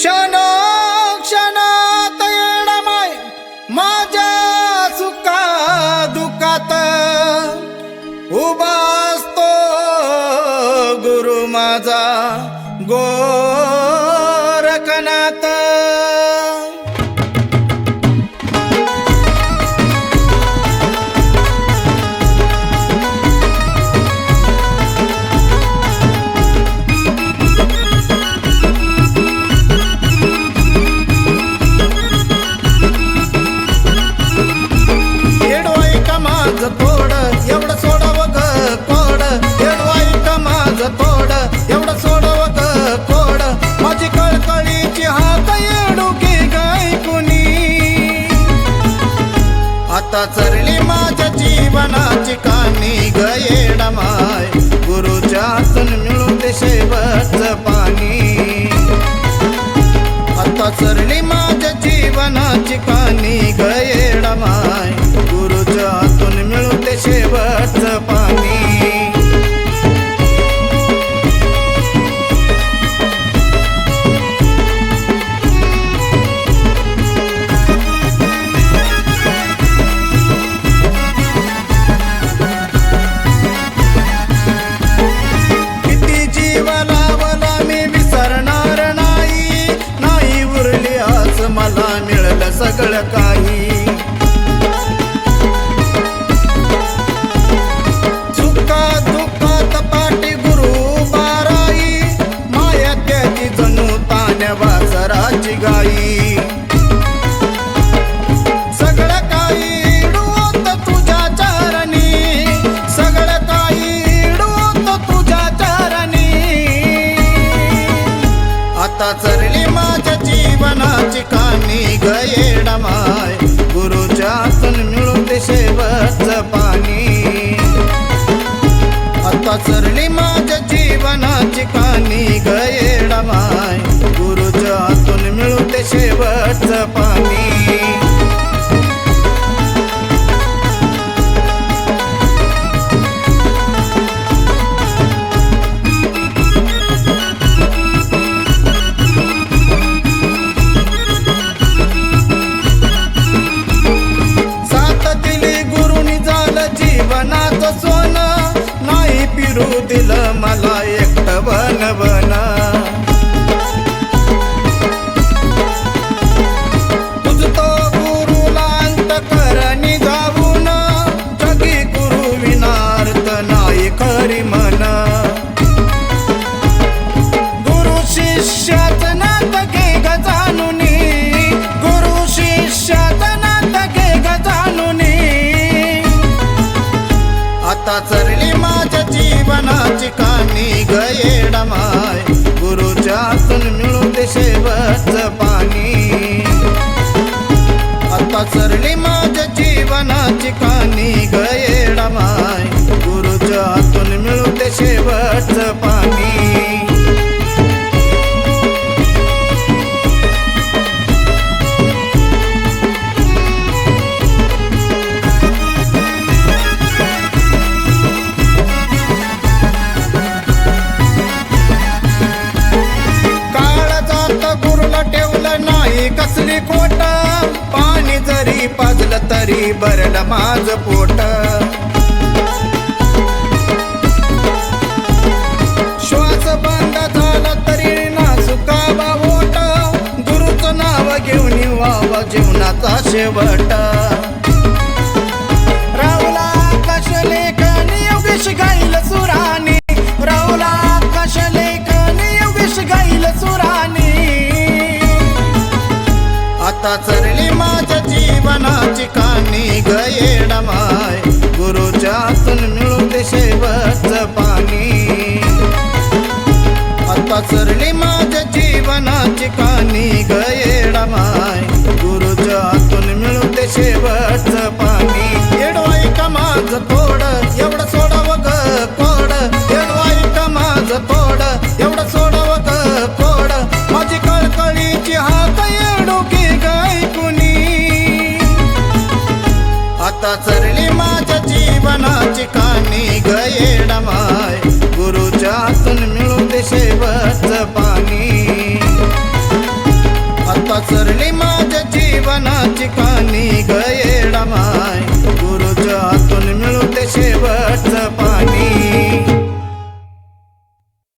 क्षणो क्षणात येणमाय माझ्या सुखा दुखात. उभा असतो गुरु माझा गो आता चरली माझ्या जीवनाची कानी ग येडमाय गुरुच्या हातून मिळून दे शेवटच पाणी. आता चरली माझ्या जीवनाची कानी आता चरली माझ्या जीवनाची कानी गयेडमाय गुरुच्या हातून मिळून ते शेवटचं पाणी. आता चरली माझ्या जीवनाची कानी गयेडमाय आता चरली माझ्या जीवनाची कानी गयेडमाय गुरुच्या हातून मिळून दे शेवटचं पाणी. आता चरली तरी भरलं माझ पोट. श्वास बंद झाला तरी ना सुकावा ओट. गुरुचं नाव घेऊन व्हावं जीवनाचा शेवट. राहुला आकाश लेखन योगेश गाईल सुरानी राहुला आकाश लेखन योगेश गाईल सुरानी आता चरली जीवनाची कानी गयेडमाय गुरुच्या हातून मिळू दे शेवटच पाणी. आता सरली माझ्या जीवनाची कानी जीवनाची कानी गयेडमाय गुरुच्या हातून मिळून दे बस पाणी. आता सरली माझ्या जीवनाची का